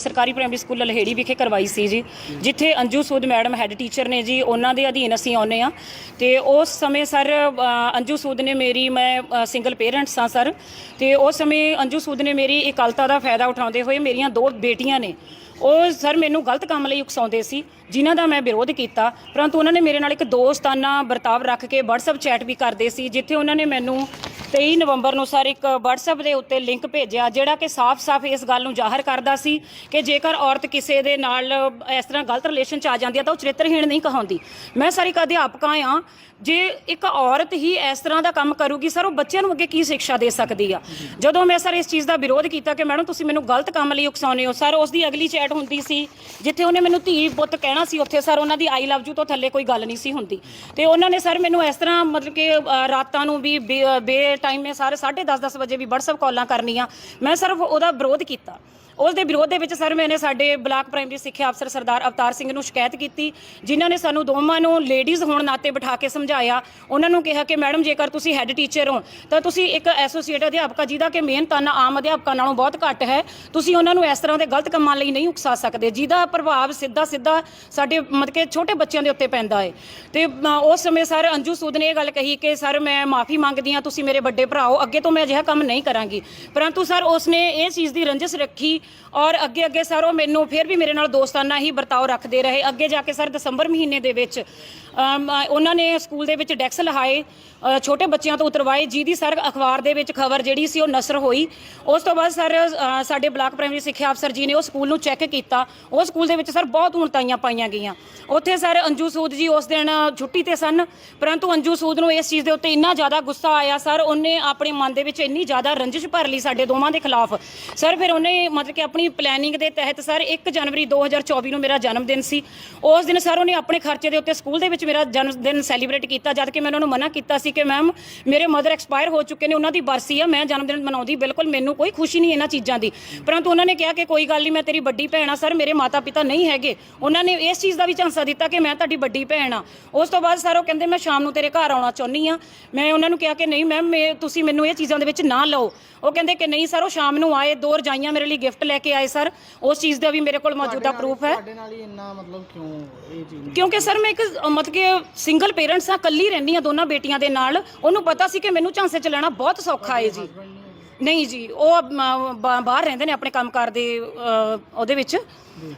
ਸਰਕਾਰੀ primary school Lalheri ਵਿਖੇ ਕਰਵਾਈ ਸੀ ਜੀ, ਜਿੱਥੇ Anju Sood madam head teacher ਨੇ ਜੀ, ਉਹਨਾਂ ਦੇ ਅਧੀਨ ਅਸੀਂ ਆਉਂਦੇ ਆ ਤੇ ਉਸ ਸਮੇਂ ਸਰ ਅੰਜੂ ਸੂਦ ਨੇ ਮੇਰੀ, ਮੈਂ ਸਿੰਗਲ ਪੇਰੈਂਟਸ ਹਾਂ ਸਰ। ਤੇ ਉਸ ਸਮੇਂ ਅੰਜੂ ਸੂਦ ਨੇ ਮੇਰੀ ਇਕੱਲਤਾ ਦਾ ਫਾਇਦਾ ਉਠਾਉਂਦੇ ਹੋਏ ਮੇਰੀਆਂ ਦੋ ਬੇਟੀਆਂ ਨੇ। ਉਹ ਸਰ ਮੈਨੂੰ ਗਲਤ ਕੰਮ ਲਈ ਉਕਸਾਉਂਦੇ ਸੀ, ਜਿਨ੍ਹਾਂ ਦਾ ਮੈਂ ਵਿਰੋਧ ਕੀਤਾ। ਪਰੰਤੂ ਉਹਨਾਂ ਨੇ ਮੇਰੇ ਨਾਲ ਇੱਕ ਦੋਸਤਾਨਾ ਵਰਤਾਵ ਰੱਖ ਕੇ WhatsApp ਚੈਟ ਵੀ ਕਰਦੇ ਸੀ, ਜਿੱਥੇ ਉਹਨਾਂ ਨੇ ਮੈਨੂੰ 23 ਨਵੰਬਰ ਨੂੰ ਸਰ ਇੱਕ WhatsApp ਦੇ ਉੱਤੇ ਲਿੰਕ ਭੇਜਿਆ, ਜਿਹੜਾ ਕਿ ਸਾਫ਼-ਸਾਫ਼ ਇਸ ਗੱਲ ਨੂੰ ਜ਼ਾਹਰ ਕਰਦਾ ਸੀ ਕਿ ਜੇਕਰ ਔਰਤ ਕਿਸੇ ਦੇ ਨਾਲ ਇਸ ਤਰ੍ਹਾਂ ਗਲਤ ਰਿਲੇਸ਼ਨ ਚ ਆ ਜਾਂਦੀ ਹੈ ਤਾਂ ਉਹ ਚਰਿੱਤਰਹੀਣ ਨਹੀਂ ਕਹਾਉਂਦੀ। ਮੈਂ ਸਰ ਇੱਕ ਅਧਿਆਪਕਾ ਆ, ਜੇ ਇੱਕ ਔਰਤ ਹੀ ਇਸ ਤਰ੍ਹਾਂ ਦਾ ਕੰਮ ਕਰੂਗੀ, ਸਰ ਉਹ ਬੱਚਿਆਂ ਨੂੰ ਅੱਗੇ ਕੀ ਸਿੱਖਿਆ ਦੇ ਸਕਦੀ ਆ? ਜਦੋਂ ਮੈਂ ਸਰ ਇਸ ਚੀਜ਼ ਦਾ ਵਿਰੋਧ ਕੀਤਾ ਕਿ ਮੈਡਮ ਤੁਸੀਂ ਮੈਨੂੰ ਗਲਤ ਕੰਮ ਲਈ ਉਕਸਾਉਂਦੇ ਹੋ, ਸਰ ਉਸ ਦੀ ਅਗਲੀ ਚੈਟ ਹੁੰਦੀ ਸੀ, ਜਿੱਥੇ ਉਹਨੇ ਮੈਨੂੰ ਧੀ ਪੁੱਤ ਕਹਿਣਾ ਸੀ ਉੱਥੇ ਸਰ ਉਹਨਾਂ ਦੀ ਆਈ ਲਵ ਯੂ ਤੋਂ ਥੱਲੇ ਕੋਈ ਗੱਲ ਨਹੀਂ ਸੀ ਹੁੰਦੀ। ਤੇ ਉਹਨਾਂ ਨੇ ਸਰ ਮੈਨੂੰ ਇਸ ਤਰ੍ਹਾਂ ਮਤਲਬ ਕਿ ਰਾਤਾਂ ਨੂੰ ਵੀ ਬੇ ਬੇ ਟਾਈਮ ਮੇ ਸਾਰੇ 10:30 10 ਵਜੇ ਵੀ WhatsApp ਕਾਲਾਂ ਕਰਨੀਆਂ। ਮੈਂ ਸਿਰਫ ਉਹਦਾ ਵਿਰੋਧ ਕੀਤਾ। ਉਸ ਦੇ ਵਿਰੋਧ ਦੇ ਵਿੱਚ ਸਰ ਮੈਨੇ ਸਾਡੇ ਬਲਾਕ ਪ੍ਰਾਇਮਰੀ ਸਿੱਖਿਆ ਅਫਸਰ ਸਰਦਾਰ ਅਵਤਾਰ ਸਿੰਘ ਨੂੰ ਸ਼ਿਕਾਇਤ ਕੀਤੀ, ਜਿਨ੍ਹਾਂ ਨੇ ਸਾਨੂੰ ਦੋਵਾਂ ਨੂੰ ਲੇਡੀਜ਼ ਹੋਣ ਨਾਤੇ ਬਿਠਾ ਕੇ ਸਮਝਾਇਆ। ਉਹਨਾਂ ਨੂੰ ਕਿਹਾ ਕਿ ਮੈਡਮ, ਜੇਕਰ ਤੁਸੀਂ ਹੈੱਡ ਟੀਚਰ ਹੋ, ਤਾਂ ਤੁਸੀਂ ਇੱਕ ਐਸੋਸੀਏਟ ਅਧਿਆਪਕਾ ਜਿਹਦਾ ਕਿ ਮਿਹਨਤ ਤਾਨਾ ਆਮ ਅਧਿਆਪਕਾਂ ਨਾਲੋਂ ਬਹੁਤ ਘੱਟ ਹੈ, ਤੁਸੀਂ ਉਹਨਾਂ ਨੂੰ ਇਸ ਤਰ੍ਹਾਂ ਦੇ ਗਲਤ ਕੰਮਾਂ ਲਈ ਨਹੀਂ ਉਕਸਾ ਸਕਦੇ, ਜਿਹਦਾ ਪ੍ਰਭਾਵ ਸਿੱਧਾ ਸਿੱਧਾ ਸਾਡੇ ਮਤਲਬ ਕਿ ਛੋਟੇ ਬੱਚਿਆਂ ਦੇ ਉੱਤੇ ਪੈਂਦਾ ਹੈ। ਤੇ ਉਸ ਸਮੇਂ ਸਰ ਅੰਜੂ ਸੂਦ ਨੇ ਇਹ ਗੱਲ ਕਹੀ ਕਿ, ਸਰ, ਮੈਂ ਮਾਫੀ ਮੰਗਦੀ ਹਾਂ, ਤੁਸੀਂ ਮੇਰੇ ਵੱਡੇ ਭਰਾ ਹੋ, ਅੱਗੇ ਤੋਂ ਮੈਂ ਅਜਿਹਾ ਕੰਮ ਨਹੀਂ ਕਰਾਂਗੀ। ਪਰੰਤੂ ਸਰ, ਉਸਨੇ ਇਹ ਚੀਜ਼ ਦੀ ਰੰਜਿਸ਼ ਰੱਖੀ ਔਰ ਅੱਗੇ ਅੱਗੇ ਸਰ ਉਹ ਮੈਨੂੰ ਫਿਰ ਵੀ ਮੇਰੇ ਨਾਲ ਦੋਸਤਾਨਾ ਹੀ ਵਰਤਾਓ ਰੱਖਦੇ ਰਹੇ। ਅੱਗੇ ਜਾ ਕੇ ਸਰ ਦਸੰਬਰ ਮਹੀਨੇ ਦੇ ਵਿੱਚ ਅਮ, ਉਹਨਾਂ ਨੇ ਸਕੂਲ ਦੇ ਵਿੱਚ ਡੈਕਸ ਲਹਾਏ ਅ, ਛੋਟੇ ਬੱਚਿਆਂ ਤੋਂ ਉਤਰਵਾਏ ਜਿਹਦੀ ਸਰ ਅਖਬਾਰ ਦੇ ਵਿੱਚ ਖਬਰ ਜਿਹੜੀ ਸੀ ਉਹ ਨਸਰ ਹੋਈ। ਉਸ ਤੋਂ ਬਾਅਦ ਸਰ ਅ, ਸਾਡੇ ਬਲਾਕ ਪ੍ਰਾਇਮਰੀ ਸਿੱਖਿਆ ਅਫਸਰ ਜੀ ਨੇ ਉਹ ਸਕੂਲ ਨੂੰ ਚੈੱਕ ਕੀਤਾ। ਉਹ ਸਕੂਲ ਦੇ ਵਿੱਚ ਸਰ ਬਹੁਤ ਉਣਤਾਈਆਂ ਪਾਈਆਂ ਗਈਆਂ। ਉੱਥੇ ਸਰ ਅੰਜੂ ਸੂਦ ਜੀ ਉਸ ਦਿਨ ਛੁੱਟੀ ਤੇ ਸਨ ਪਰੰਤੂ ਅੰਜੂ ਸੂਦ ਨੂੰ ਇਸ ਚੀਜ਼ ਦੇ ਉੱਤੇ ਇੰਨਾ ਜ਼ਿਆਦਾ ਗੁੱਸਾ ਆਇਆ ਸਰ ਉਹਨੇ ਆਪਣੇ ਮਨ ਦੇ ਵਿੱਚ ਇੰਨੀ ਜ਼ਿਆਦਾ ਰੰਜਿਸ਼ ਭਰ ਲਈ ਸਾਡੇ ਦੋਵਾਂ ਦੇ ਖਿਲਾਫ। ਸਰ ਫਿਰ ਉਹਨੇ ਮਤਲਬ ਕਿ ਆਪਣੀ ਪਲੈਨਿੰਗ ਦੇ ਤਹਿਤ ਸਰ 1 ਜਨਵਰੀ 2024 ਨੂੰ ਮੇਰਾ ਜਨਮ ਦਿਨ ਸੀ। ਉਸ ਦਿਨ ਸਰ ਉਹਨੇ ਆਪਣੇ ਖਰਚੇ ਦੇ ਉੱਤੇ ਸਕੂਲ ਦੇ ਵਿੱਚ ਮੇਰਾ ਜਨਮ ਦਿਨ ਸੈਲੀਬ੍ਰੇਟ ਕੀਤਾ, ਜਦ ਕਿ ਮੈਂ ਉਹਨਾਂ ਨੂੰ ਮਨਾ ਕੀਤਾ ਸੀ ਕਿ ਮੈਮ ਮੇਰੇ ਮਦਰ ਐਕਸਪਾਇਰ ਹੋ ਚੁੱਕੇ ਨੇ, ਉਹਨਾਂ ਦੀ ਬਰਸੀ ਆ, ਮੈਂ ਜਨਮ ਦਿਨ ਮਨਾਉਂਦੀ ਬਿਲਕੁਲ ਮੈਨੂੰ ਕੋਈ ਖੁਸ਼ੀ ਨਹੀਂ ਇਹਨਾਂ ਚੀਜ਼ਾਂ ਦੀ। ਪਰੰਤੂ ਉਹਨਾਂ ਨੇ ਕਿਹਾ ਕਿ ਕੋਈ ਗੱਲ ਨਹੀਂ, ਮੈਂ ਤੇਰੀ ਵੱਡੀ ਭੈਣ ਆ ਸਰ, ਮੇਰੇ ਮਾਤਾ ਪਿਤਾ ਨਹੀਂ ਹੈਗੇ। ਉਹਨਾਂ ਨੇ ਇਸ ਚੀਜ਼ ਦਾ ਵੀ ਝਾਂਸਾ ਦਿੱਤਾ ਕਿ ਮੈਂ ਤੁਹਾਡੀ ਵੱਡੀ ਭੈਣ ਆ। ਉਸ ਤੋਂ ਬਾਅਦ ਸਰ ਉਹ ਕਹਿੰਦੇ, ਮੈਂ ਸ਼ਾਮ ਨੂੰ ਤੇਰੇ ਘਰ ਆਉਣਾ ਚਾਹੁੰਦੀ ਆ। ਮੈਂ ਉਹਨਾਂ ਨੂੰ ਕਿਹਾ ਕਿ ਨਹੀਂ ਮੈਮ ਮੈਂ ਤੁਸੀਂ ਮੈਨੂੰ ਇਹ ਚੀਜ਼ਾਂ ਦੇ ਵਿੱਚ ਨਾ ਲਓ। ਉਹ ਕਹਿੰਦੇ ਕਿ ਨਹੀਂ ਸਰ, ਉਹ ਸ਼ਾਮ ਨੂੰ ਆਏ, ਦੋ ਰਜਾਈਆਂ ਮੇਰੇ ਲਈ ਗਿਫਟ ਲੈ ਕੇ ਆਏ ਸਰ ਉਸ ਚੀਜ਼ ਦਾ ਵੀ ਮੇਰੇ ਕੋਲ ਮੌਜੂਦਾ ਪ੍ਰੂਫ ਹੈ ਤੁਹਾਡੇ ਨਾਲ ਹੀ ਇੰਨਾ ਮਤਲਬ ਕਿਉਂ ਇਹ ਚੀਜ਼ ਕਿਉਂਕਿ ਸਰ ਮੈਂ ਇੱਕ ਮਤਲਬ ਕਿ ਸਿੰਗਲ ਪੇਰੈਂਟਸ ਆ ਕੱਲੀ ਰਹਿੰਦੀ ਆ ਦੋਨਾਂ ਬੇਟੀਆਂ ਦੇ ਨਾਲ। ਉਹਨੂੰ ਪਤਾ ਸੀ ਕਿ ਮੈਨੂੰ ਝਾਂਸੇ ਚ ਲੈਣਾ ਬਹੁਤ ਸੌਖਾ ਹੈ ਜੀ। ਨਹੀਂ ਜੀ ਉਹ ਬਾ- ਬਾਹਰ ਰਹਿੰਦੇ ਨੇ ਆਪਣੇ ਕੰਮਕਾਰ ਦੇ ਅ, ਉਹਦੇ ਵਿੱਚ।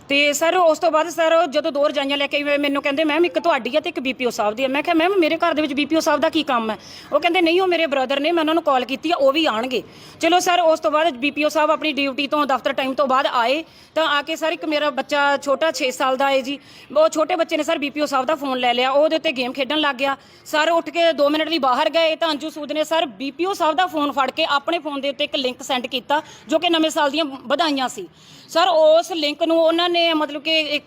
ਤੇ ਸਰ ਉਸ ਤੋਂ ਬਾਅਦ ਸਰ ਜਦੋਂ ਦੋ ਰਜਾਈਆਂ ਲੈ ਕੇ ਆਏ, ਮੈਨੂੰ ਕਹਿੰਦੇ ਮੈਮ ਇੱਕ ਤੁਹਾਡੀ ਹੈ ਤੇ ਇੱਕ ਬੀਪੀਓ ਸਾਹਿਬ ਦੀ ਹੈ ਮੈਂ ਕਿਹਾ ਮੈਮ ਮੇਰੇ ਘਰ ਦੇ ਵਿੱਚ ਬੀਪੀਓ ਸਾਹਿਬ ਦਾ ਕੀ ਕੰਮ ਹੈ? ਉਹ ਕਹਿੰਦੇ ਨਹੀਂ ਉਹ ਮੇਰੇ ਬ੍ਰਦਰ ਨੇ ਮੈਂ ਉਹਨਾਂ ਨੂੰ ਕਾਲ ਕੀਤੀ ਆ ਉਹ ਵੀ ਆਣਗੇ। ਚਲੋ ਸਰ ਉਸ ਤੋਂ ਬਾਅਦ ਬੀਪੀਓ ਸਾਹਿਬ ਆਪਣੀ ਡਿਊਟੀ ਤੋਂ ਦਫ਼ਤਰ ਟਾਈਮ ਤੋਂ ਬਾਅਦ ਆਏ ਤਾਂ ਆ ਕੇ ਸਰ ਇੱਕ ਮੇਰਾ ਬੱਚਾ ਛੋਟਾ 6 ਸਾਲ ਦਾ ਹੈ ਜੀ। ਉਹ ਛੋਟੇ ਬੱਚੇ ਨੇ ਸਰ ਬੀਪੀਓ ਸਾਹਿਬ ਦਾ ਫੋਨ ਲੈ ਲਿਆ ਉਹਦੇ ਉੱਤੇ ਗੇਮ ਖੇਡਣ ਲੱਗ ਗਿਆ। ਸਰ ਉੱਠ ਕੇ 2 ਮਿੰਟ ਲਈ ਬਾਹਰ ਗਏ ਤਾਂ ਅੰਜੂ ਸੂਦ ਨੇ ਸਰ ਬੀਪੀਓ ਸਾਹਿਬ ਦਾ ਫੋਨ ਫੜ ਕੇ ਆਪਣੇ ਫੋਨ ਦੇ ਉੱਤੇ ਇੱਕ ਲਿੰਕ ਸੈਂਡ ਕੀਤਾ ਜੋ ਕਿ ਨਵੇਂ ਸਾਲ ਦੀਆਂ ਵਧਾਈਆਂ ਸੀ। ਸਰ ਉਸ ਲਿੰਕ ਨੂੰ ਉਹਨਾਂ ਨੇ ਮਤਲਬ ਕਿ ਇੱਕ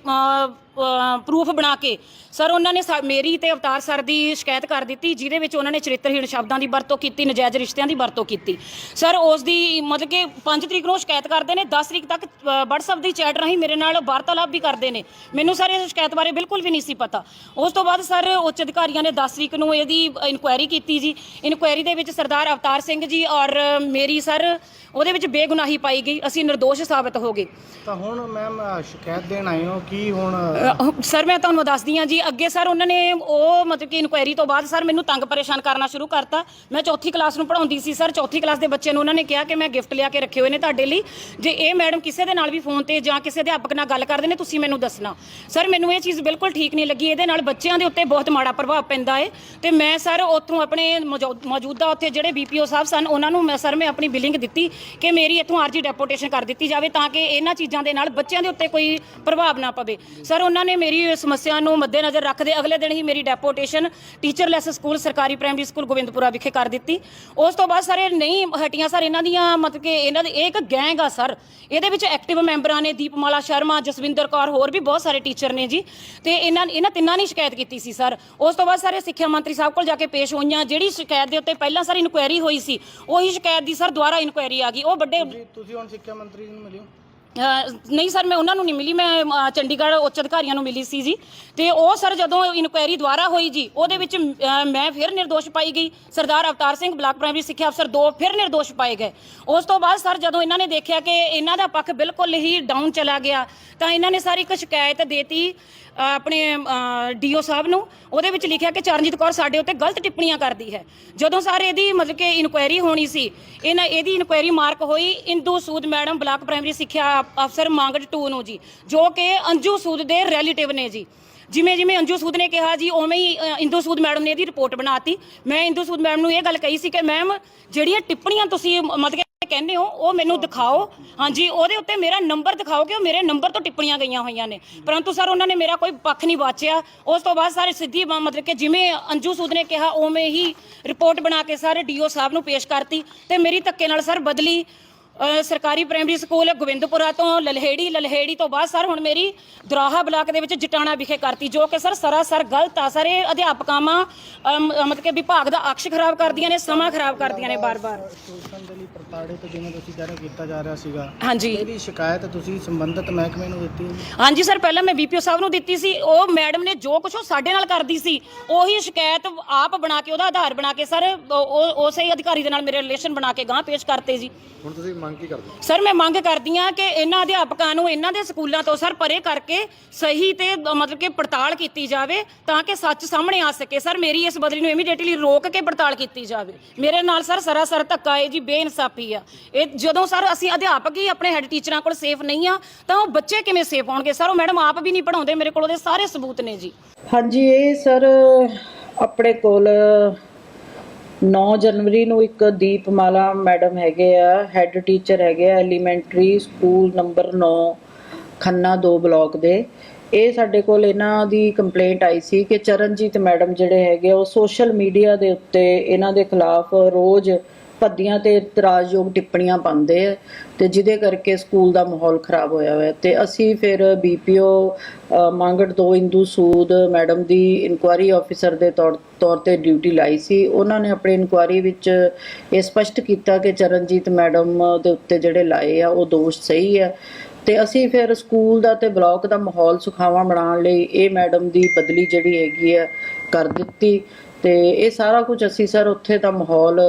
ਪ੍ਰੂਫ ਬਣਾ ਕੇ। ਸਰ ਉਹਨਾਂ ਨੇ ਸਾ- ਮੇਰੀ ਤੇ ਅਵਤਾਰ ਸਰ ਦੀ ਸ਼ਿਕਾਇਤ ਕਰ ਦਿੱਤੀ ਜਿਹਦੇ ਵਿੱਚ ਉਹਨਾਂ ਨੇ ਚਰਿੱਤਰਹੀਣ ਸ਼ਬਦਾਂ ਦੀ ਵਰਤੋਂ ਕੀਤੀ ਨਜਾਇਜ਼ ਰਿਸ਼ਤਿਆਂ ਦੀ ਵਰਤੋਂ ਕੀਤੀ। ਸਰ ਉਸ ਦੀ ਮਤਲਬ ਕਿ 5 ਤਰੀਕ ਨੂੰ ਸ਼ਿਕਾਇਤ ਕਰਦੇ ਨੇ 10 ਤਰੀਕ ਤੱਕ ਅ, WhatsApp ਦੀ ਚੈਟ ਰਾਹੀਂ ਮੇਰੇ ਨਾਲ ਵਾਰਤਾਲਾਪ ਵੀ ਕਰਦੇ ਨੇ। ਮੈਨੂੰ ਸਰ ਇਸ ਸ਼ਿਕਾਇਤ ਬਾਰੇ ਬਿਲਕੁਲ ਵੀ ਨਹੀਂ ਸੀ ਪਤਾ। ਉਸ ਤੋਂ ਬਾਅਦ ਸਰ ਉੱਚ ਅਧਿਕਾਰੀਆਂ ਨੇ 10 ਤਰੀਕ ਨੂੰ ਇਹਦੀ ਇਨਕੁਆਇਰੀ ਕੀਤੀ ਜੀ। ਇਨਕੁਆਇਰੀ ਦੇ ਵਿੱਚ ਸਰਦਾਰ ਅਵਤਾਰ ਸਿੰਘ ਜੀ ਔਰ ਮੇਰੀ ਸਰ ਉਹਦੇ ਵਿੱਚ ਬੇਗੁਨਾਹੀ ਪਾਈ ਗਈ। ਅਸੀਂ ਨਿਰਦੋਸ਼ ਸਾਬਤ ਹੋ ਗਏ। ਤਾਂ ਹੁਣ ਮੈਮ ਸ਼ਿਕਾਇਤ ਦੇਣ ਆਏ ਹੋ ਕੀ ਹੁਣ ਅਹ ਸਰ, ਮੈਂ ਤੁਹਾਨੂੰ ਦੱਸਦੀ ਹਾਂ ਜੀ, ਅੱਗੇ ਸਰ ਉਹਨਾਂ ਨੇ ਉਹ ਮਤਲਬ ਕਿ ਇਨਕੁਆਇਰੀ ਤੋਂ ਬਾਅਦ ਸਰ ਮੈਨੂੰ ਤੰਗ ਪਰੇਸ਼ਾਨ ਕਰਨਾ ਸ਼ੁਰੂ ਕਰਤਾ। ਮੈਂ ਚੌਥੀ ਕਲਾਸ ਨੂੰ ਪੜ੍ਹਾਉਂਦੀ ਸੀ ਸਰ, ਚੌਥੀ ਕਲਾਸ ਦੇ ਬੱਚੇ ਨੂੰ ਉਹਨਾਂ ਨੇ ਕਿਹਾ ਕਿ ਮੈਂ ਗਿਫਟ ਲਿਆ ਕੇ ਰੱਖੇ ਹੋਏ ਨੇ ਤੁਹਾਡੇ ਲਈ। ਜੇ ਇਹ ਮੈਡਮ ਕਿਸੇ ਦੇ ਨਾਲ ਵੀ ਫੋਨ ਤੇ ਜਾਂ ਕਿਸੇ ਅਧਿਆਪਕ ਨਾਲ ਗੱਲ ਕਰਦੇ ਨੇ, ਤੁਸੀਂ ਮੈਨੂੰ ਦੱਸਣਾ। ਸਰ, ਮੈਨੂੰ ਇਹ ਚੀਜ਼ ਬਿਲਕੁਲ ਠੀਕ ਨਹੀਂ ਲੱਗੀ। ਇਹਦੇ ਨਾਲ ਬੱਚਿਆਂ ਦੇ ਉੱਤੇ ਬਹੁਤ ਮਾੜਾ ਪ੍ਰਭਾਵ ਪੈਂਦਾ ਹੈ ਤੇ ਮੈਂ ਸਰ ਉੱਥੋਂ ਆਪਣੇ ਮੌਜੂ- ਮੌਜੂਦਾ ਉੱਥੇ ਜਿਹੜੇ ਬੀਪੀਓ ਸਾਹਿਬ ਸਨ, ਉਹਨਾਂ ਨੂੰ ਮੈਂ ਸਰ ਮੈਂ ਆਪਣੀ ਬਿਲਿੰਗ ਦਿੱਤੀ ਕਿ ਮੇਰੀ ਇੱਥੋਂ ਆਰਜੀ ਡੈਪੋਟੇਸ਼ਨ ਕਰ ਦਿੱਤੀ ਜਾਵੇ ਤਾਂ ਕਿ ਇਹਨਾਂ ਚੀਜ਼ਾਂ ਦੇ ਨਾਲ ਬੱਚਿਆਂ ਦੇ ਉੱਤੇ ਕੋਈ ਪ੍ਰਭਾਵ ਨਾ ਪਵੇ। ਸਰ, ਉਹਨਾਂ ਨੇ ਮੇਰੀ ਸਮੱਸਿਆ ਨੂੰ ਮੱਦੇਨਜ਼ਰ ਰੱਖਦੇ ਅਗਲੇ ਦਿਨ ਹੀ ਮੇਰੀ ਡੈਪੋਟੇਸ਼ਨ ਟੀਚਰਲੈਸ ਸਕੂਲ ਸਰਕਾਰੀ ਪ੍ਰਾਇਮਰੀ ਸਕੂਲ ਗੋਬਿੰਦਪੁਰਾ ਵਿਖੇ ਕਰ ਦਿੱਤੀ। ਉਸ ਤੋਂ ਬਾਅਦ ਸਰ ਇਹ ਨਹੀਂ ਹਟੀਆਂ ਸਰ, ਇਹਨਾਂ ਦੀਆਂ ਮਤਲਬ ਕਿ ਇਹਨਾਂ ਦੀ, ਇਹ ਇੱਕ ਗੈਂਗ ਆ ਸਰ। ਇਹਦੇ ਵਿੱਚ ਐਕਟਿਵ ਮੈਂਬਰਾਂ ਨੇ ਦੀਪਮਾਲਾ ਸ਼ਰਮਾ, ਜਸਵਿੰਦਰ ਕੌਰ, ਹੋਰ ਵੀ ਬਹੁਤ ਸਾਰੇ ਟੀਚਰ ਨੇ ਜੀ। ਤੇ ਇਹਨਾਂ ਇਹਨਾਂ ਤਿੰਨਾਂ ਨੇ ਸ਼ਿਕਾਇਤ ਕੀਤੀ ਸੀ ਸਰ। ਉਸ ਤੋਂ ਬਾਅਦ ਸਾਰੇ ਸਿੱਖਿਆ ਮੰਤਰੀ ਸਾਹਿਬ ਕੋਲ ਜਾ ਕੇ ਪੇਸ਼ ਹੋਈਆਂ। ਜਿਹੜੀ ਸ਼ਿਕਾਇਤ ਦੇ ਉੱਤੇ ਪਹਿਲਾਂ ਸਰ ਇਨਕੁਆਇਰੀ ਹੋਈ ਸੀ, ਉਹੀ ਸ਼ਿਕਾਇਤ ਦੀ ਸਰ ਦੁਬਾਰਾ ਇਨਕੁਆਇਰੀ ਆ ਗਈ। ਉਹ ਵੱਡੇ ਤੁਸੀਂ ਹੁਣ ਸਿੱਖਿਆ ਮੰਤਰੀ ਨੂੰ ਮਿਲਿਓ ਨਹੀਂ ਸਰ ਮੈਂ ਉਹਨਾਂ ਨੂੰ ਨਹੀਂ ਮਿਲੀ। ਮੈਂ ਚੰਡੀਗੜ੍ਹ ਉੱਚ ਅਧਿਕਾਰੀਆਂ ਨੂੰ ਮਿਲੀ ਸੀ ਜੀ। ਤੇ ਉਹ ਸਰ ਜਦੋਂ ਇਨਕੁਆਇਰੀ ਦੁਆਰਾ ਹੋਈ ਜੀ ਉਹਦੇ ਵਿੱਚ ਮੈਂ ਫਿਰ ਨਿਰਦੋਸ਼ ਪਾਈ ਗਈ। ਸਰਦਾਰ ਅਵਤਾਰ ਸਿੰਘ ਬਲਾਕ ਪ੍ਰਾਇਮਰੀ ਸਿੱਖਿਆ ਅਫਸਰ ਦੋ ਫਿਰ ਨਿਰਦੋਸ਼ ਪਾਏ ਗਏ। ਉਸ ਤੋਂ ਬਾਅਦ ਸਰ ਜਦੋਂ ਇਹਨਾਂ ਨੇ ਦੇਖਿਆ ਕਿ ਇਹਨਾਂ ਦਾ ਪੱਖ ਬਿਲਕੁਲ ਹੀ ਡਾਊਨ ਚਲਾ ਗਿਆ ਤਾਂ ਇਹਨਾਂ ਨੇ ਸਾਰੀ ਇੱਕ ਸ਼ਿਕਾਇਤ ਦੇਤੀ ਅਹ, ਆਪਣੇ ਡੀਓ ਸਾਹਿਬ ਨੂੰ। ਉਹਦੇ ਵਿੱਚ ਲਿਖਿਆ ਕਿ ਚਰਨਜੀਤ ਕੌਰ ਸਾਡੇ ਉੱਤੇ ਗਲਤ ਟਿੱਪਣੀਆਂ ਕਰਦੀ ਹੈ। ਜਦੋਂ ਸਰ ਇਹਦੀ ਮਤਲਬ ਕਿ ਇਨਕੁਆਇਰੀ ਹੋਣੀ ਸੀ ਇਹਨਾਂ ਇਹਦੀ ਇਨਕੁਆਇਰੀ ਮਾਰਕ ਹੋਈ। Indu Sood madam block primary ਸਿੱਖਿਆ ਅਫਸਰ ਮੰਗੜ 2 ਨੂੰ ਜੀ ਜੋ ਕਿ ਅੰਜੂ ਸੂਦ ਦੇ ਰਿਲੇਟਿਵ ਨੇ ਜੀ। ਜਿਵੇਂ ਜਿਵੇਂ ਅੰਜੂ ਸੂਦ ਨੇ ਕਿਹਾ ਜੀ ਉਵੇਂ ਹੀ ਅ, ਇੰਦੂ ਸੂਦ ਮੈਡਮ ਨੇ ਇਹਦੀ ਰਿਪੋਰਟ ਬਣਾਤੀ। ਮੈਂ ਇੰਦੂ ਸੂਦ ਮੈਡਮ ਨੂੰ ਇਹ ਗੱਲ ਕਹੀ ਸੀ ਕਿ ਮੈਮ ਜਿਹੜੀਆਂ ਟਿੱਪਣੀਆਂ ਤੁਸੀਂ ਮਤਲਬ ਕਿ ਕਹਿੰਦੇ ਹੋ ਉਹ ਮੈਨੂੰ ਦਿਖਾਓ। ਹਾਂਜੀ ਉਹਦੇ ਉੱਤੇ ਮੇਰਾ ਨੰਬਰ ਦਿਖਾਓ ਕਿ ਉਹ ਮੇਰੇ ਨੰਬਰ ਤੋਂ ਟਿੱਪਣੀਆਂ ਗਈਆਂ ਹੋਈਆਂ ਨੇ। ਪਰੰਤੂ ਸਰ ਉਹਨਾਂ ਨੇ ਮੇਰਾ ਕੋਈ ਪੱਖ ਨਹੀਂ ਵਾਚਿਆ। ਉਸ ਤੋਂ ਬਾਅਦ ਸਾਰੇ ਸਿੱਧੀ ਮ- ਮਤਲਬ ਕਿ ਜਿਵੇਂ ਅੰਜੂ ਸੂਦ ਨੇ ਕਿਹਾ ਉਵੇਂ ਹੀ ਰਿਪੋਰਟ ਬਣਾ ਕੇ ਸਾਰੇ ਡੀਓ ਸਾਹਿਬ ਨੂੰ ਪੇਸ਼ ਕਰਤੀ ਤੇ ਮੇਰੀ ਧੱਕੇ ਨਾਲ ਸਰ ਬਦਲੀ। ਸਰਕਾਰੀ ਪ੍ਰਾਇਮਰੀ ਸਕੂਲ ਗੋਬਿੰਦਪੁਰਾ ਤੋਂ ਲਲਹੇੜੀ ਲਲਹੇੜੀ ਤੋਂ ਬਾਅਦ ਸਰ ਹੁਣ ਮੇਰੀ ਦਰਾਹਾ ਬਲਾਕ ਦੇ ਵਿੱਚ ਜਟਾਣਾ ਵਿਖੇ ਕਰਤੀ ਜੋ ਕਿ ਸਰ ਸਰਾਸਰ ਗਲਤ ਆ। ਸਰ ਇਹ ਅਧਿਆਪਕਾਵਾਂ ਅਮ, ਮਤਲਬ ਕਿ ਵਿਭਾਗ ਦਾ ਅਕਸ਼ ਖਰਾਬ ਕਰਦੀਆਂ ਨੇ ਸਮਾਂ ਖਰਾਬ ਕਰਦੀਆਂ ਨੇ ਬਾਰ-ਬਾਰ। ਸ਼ੋਸ਼ਣ ਦੇ ਲਈ ਪ੍ਰਤਾੜਿਤ ਜਿਵੇਂ ਤੁਸੀਂ ਕਹਿ ਰਹੇ ਹੋ ਕੀਤਾ ਜਾ ਰਿਹਾ ਸੀਗਾ ਹਾਂਜੀ। ਇਹਦੀ ਸ਼ਿਕਾਇਤ ਤੁਸੀਂ ਸੰਬੰਧਿਤ ਮਹਿਕਮੇ ਨੂੰ ਦਿੱਤੀ ਹਾਂਜੀ ਸਰ ਪਹਿਲਾਂ ਮੈਂ ਬੀਪੀਓ ਸਾਹਿਬ ਨੂੰ ਦਿੱਤੀ ਸੀ ਉਹ ਮੈਡਮ ਨੇ ਜੋ ਕੁਝ ਉਹ ਸਾਡੇ ਨਾਲ ਕਰਦੀ ਸੀ ਉਹੀ ਸ਼ਿਕਾਇਤ ਆਪ ਬਣਾ ਕੇ ਉਹਦਾ ਆਧਾਰ ਬਣਾ ਕੇ ਸਰ ਉਹ ਉਸੇ ਅਧਿਕਾਰੀ ਦੇ ਨਾਲ ਮੇਰੇ ਰਿਲੇਸ਼ਨ ਬਣਾ ਕੇ ਗਾਂ ਪੇਸ਼ ਕਰਤੇ ਜੀ। ਹੁਣ ਤੁਸੀਂ ਮੰਗ ਕੀ ਕਰਦੇ? ਸਰ ਮੈਂ ਮੰਗ ਕਰਦੀ ਆ ਕਿ ਇਹਨਾਂ ਅਧਿਆਪਕਾਂ ਨੂੰ ਇਹਨਾਂ ਦੇ ਸਕੂਲਾਂ ਤੋਂ ਸਰ ਪਰੇ ਕਰਕੇ ਸਹੀ ਤੇ ਮਤਲਬ ਕਿ ਪੜਤਾਲ ਕੀਤੀ ਜਾਵੇ ਤਾਂ ਕਿ ਸੱਚ ਸਾਹਮਣੇ ਆ ਸਕੇ। ਸਰ ਮੇਰੀ ਇਸ ਬਦਲੀ ਨੂੰ ਇਮੀਡੀਏਟਲੀ ਰੋਕ ਕੇ ਪੜਤਾਲ ਕੀਤੀ ਜਾਵੇ। ਮੇਰੇ ਨਾਲ ਸਰ ਸਰਾਸਰ ਧੱਕਾ ਹੈ ਜੀ ਬੇਇਨਸਾਫੀ ਆ। ਇਹ ਜਦੋਂ ਸਰ ਅਸੀਂ ਅਧਿਆਪਕ ਹੀ ਆਪਣੇ ਹੈੱਡ ਟੀਚਰਾਂ ਕੋਲ ਸੇਫ ਨਹੀਂ ਆ ਤਾਂ ਉਹ ਬੱਚੇ ਕਿਵੇਂ ਸੇਫ ਹੋਣਗੇ? ਸਰ ਉਹ ਮੈਡਮ ਆਪ ਵੀ ਨਹੀਂ ਪੜਾਉਂਦੇ ਮੇਰੇ ਕੋਲ ਉਹਦੇ ਸਾਰੇ ਸਬੂਤ ਨੇ ਜੀ। ਹਾਂਜੀ ਇਹ ਸਰ ਆਪਣੇ ਕੋਲ 9 ਜਨਵਰੀ ਨੂੰ ਇੱਕ ਦੀਪਮਾਲਾ ਮੈਡਮ ਹੈਗੇ ਆ ਹੈੱਡ ਟੀਚਰ ਹੈਗੇ ਆ elementary school number 9 Khanna 2 block ਦੇ। ਇਹ ਸਾਡੇ ਕੋਲ ਇਹਨਾਂ ਦੀ ਕੰਪਲੇਂਟ ਆਈ ਸੀ ਕਿ ਚਰਨਜੀਤ ਮੈਡਮ ਜਿਹੜੇ ਹੈਗੇ ਆ, ਉਹ ਸੋਸ਼ਲ ਮੀਡੀਆ ਦੇ ਉੱਤੇ ਇਹਨਾਂ ਦੇ ਖਿਲਾਫ ਰੋਜ਼ ਭੱਦੀਆਂ ਤੇ ਇਤਰਾਜ਼ਯੋਗ ਟਿੱਪਣੀਆਂ ਪਾਉਂਦੇ ਆ ਤੇ ਜਿਹਦੇ ਕਰਕੇ ਸਕੂਲ ਦਾ ਮਾਹੌਲ ਖਰਾਬ ਹੋਇਆ ਹੋਇਆ। ਤੇ ਅਸੀਂ ਫਿਰ ਬੀਪੀਓ ਮੰਗੜ 2 ਇੰਦੂ ਸੂਦ ਮੈਡਮ ਦੀ ਇਨਕੁਆਰੀ ਆਫੀਸਰ ਦੇ ਤੌਰ ਤੌਰ ਤੇ ਡਿਊਟੀ ਲਾਈ ਸੀ। ਉਹਨਾਂ ਨੇ ਆਪਣੀ ਇਨਕੁਆਰੀ ਵਿੱਚ ਇਹ ਸਪਸ਼ਟ ਕੀਤਾ ਕਿ ਚਰਨਜੀਤ ਮੈਡਮ ਦੇ ਉੱਤੇ ਜਿਹੜੇ ਲਾਏ ਆ, ਉਹ ਦੋਸ਼ ਸਹੀ ਆ। ਤੇ ਅਸੀਂ ਫਿਰ ਸਕੂਲ ਦਾ ਤੇ ਬਲਾਕ ਦਾ ਮਾਹੌਲ ਸੁਖਾਵਾਂ ਬਣਾਉਣ ਲਈ ਇਹ ਮੈਡਮ ਦੀ ਬਦਲੀ ਜਿਹੜੀ ਹੈਗੀ ਆ, ਕਰ ਦਿੱਤੀ। ਤੇ ਇਹ ਸਾਰਾ ਕੁਝ ਅਸੀਂ ਸਰ ਉੱਥੇ ਦਾ ਮਾਹੌਲ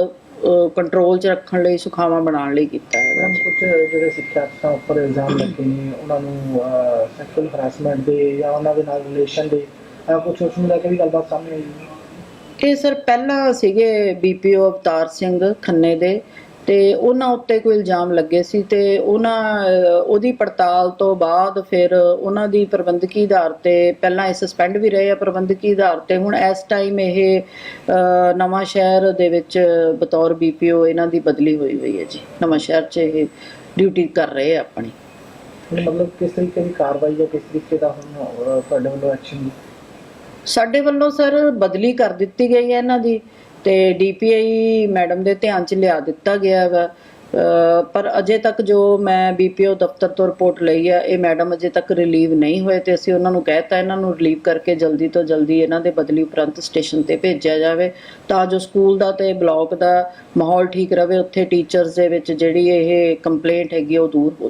ਕੰਟਰੋਲ 'ਚ ਰੱਖਣ ਲਈ ਸੁਖਾਵਾਂ ਬਣਾਉਣ ਲਈ ਕੀਤਾ ਹੈਗਾ ਕੁਝ ਜਿਹੜੇ ਸਿੱਖਿਆਰਥੀਆਂ ਉੱਪਰ ਇਲਜ਼ਾਮ ਲੱਗੇ ਨੇ ਉਹਨਾਂ ਨੂੰ ਸੈਕਸ਼ੂਅਲ ਹਰਾਸਮੈਂਟ ਦੇ ਜਾਂ ਉਹਨਾਂ ਦੇ ਨਾਲ ਰਿਲੇਸ਼ਨ ਦੇ ਕੁਝ ਉਸ ਨੂੰ ਲੈ ਕੇ ਵੀ ਗੱਲਬਾਤ ਸਾਹਮਣੇ ਆਈ ਹੈ? ਇਹ ਸਰ ਪਹਿਲਾਂ ਸੀਗੇ ਬੀਪੀਓ ਅਵਤਾਰ ਸਿੰਘ ਖੰਨੇ ਦੇ ਤੇ ਉਹਨਾਂ ਉੱਤੇ ਕੋਈ ਇਲਜ਼ਾਮ ਲੱਗੇ ਸੀ ਤੇ ਉਹਨਾਂ ਉਹਦੀ ਪੜਤਾਲ ਤੋਂ ਬਾਅਦ ਫਿਰ ਉਹਨਾਂ ਦੀ ਪ੍ਰਬੰਧਕੀ ਆਧਾਰ ਤੇ ਪਹਿਲਾਂ ਇਹ ਸਸਪੈਂਡ ਵੀ ਰਹੇ ਆ ਪ੍ਰਬੰਧਕੀ ਆਧਾਰ ਤੇ ਹੁਣ ਇਸ ਟਾਈਮ ਇਹ ਨਵਾਂ ਸ਼ਹਿਰ ਦੇ ਵਿੱਚ ਬਤੌਰ ਬੀਪੀਓ ਇਹਨਾਂ ਦੀ ਬਦਲੀ ਹੋਈ ਹੋਈ ਹੈ ਜੀ। ਨਵਾਂ ਸ਼ਹਿਰ 'ਚ ਇਹ ਡਿਊਟੀ ਕਰ ਰਹੇ ਆ ਆਪਣੀ। ਮਤਲਬ ਕਿਸ ਤਰੀਕੇ ਦੀ ਕਾਰਵਾਈ ਜਾਂ ਕਿਸ ਤਰੀਕੇ ਦਾ ਹੁਣ ਤੁਹਾਡੇ ਵੱਲੋਂ ਐਕਸ਼ਨ ਸਾਡੇ ਵੱਲੋਂ ਸਰ ਬਦਲੀ ਕਰ ਦਿੱਤੀ ਗਈ ਹੈ ਇਹਨਾਂ ਦੀ। ਤੇ ਡੀਪੀਆਈ ਮੈਡਮ ਦੇ ਧਿਆਨ 'ਚ ਲਿਆ ਦਿੱਤਾ ਗਿਆ ਵਾ। ਪਰ ਅਜੇ ਤੱਕ ਜੋ ਮੈਂ ਬੀਪੀਓ ਦਫ਼ਤਰ ਤੋਂ ਰਿਪੋਰਟ ਲਈ ਆ, ਇਹ ਮੈਡਮ ਅਜੇ ਤੱਕ ਰਿਲੀਵ ਨਹੀਂ ਹੋਏ ਤੇ ਅਸੀਂ ਉਹਨਾਂ ਨੂੰ ਕਹਿਤਾ ਇਹਨਾਂ ਨੂੰ ਰਿਲੀਵ ਕਰਕੇ ਜਲਦੀ ਤੋਂ ਜਲਦੀ ਇਹਨਾਂ ਦੇ ਬਦਲੀ ਉਪਰੰਤ ਸਟੇਸ਼ਨ ਤੇ ਭੇਜਿਆ ਜਾਵੇ ਤਾਂ ਜੋ ਸਕੂਲ ਦਾ ਤੇ ਬਲਾਕ ਦਾ ਮਾਹੌਲ ਠੀਕ ਰਵੇ, ਉੱਥੇ ਟੀਚਰਸ ਦੇ ਵਿੱਚ ਜਿਹੜੀ ਇਹ ਕੰਪਲੇਂਟ ਹੈਗੀ ਉਹ ਦੂਰ ਹੋ